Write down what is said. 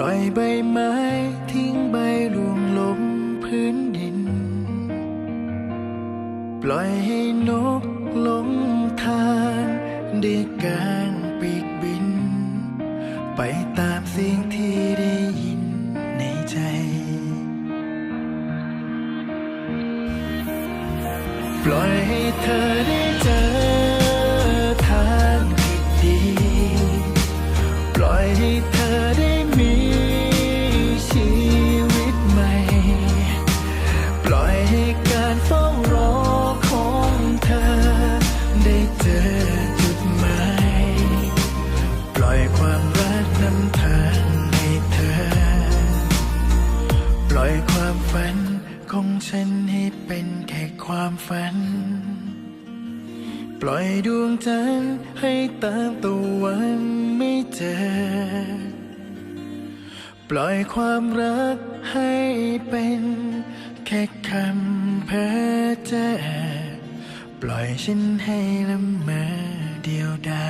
ล่อยใบไม้ทิ้งใบร่วงลงพื้นดิน ปล่อยให้นกหลงทางได้กางปีกบิน ไปตามเสียงที่ได้ยินในใจปล่อยให้เธอได้เจอทางที่ดี ปล่อยให้เธอ อจุดหมายปล่อยความรักนำทางให้เธอ ปล่อยความฝันของฉันให้เป็นแค่ความฝัน ปล่อยดวงจันทร์ให้ตามตะวันไม่เจอ ปล่อยความรักให้เป็นแค่คำเพ้อเจ้อ ปล่อยฉันให้ละเมอเดียวดาย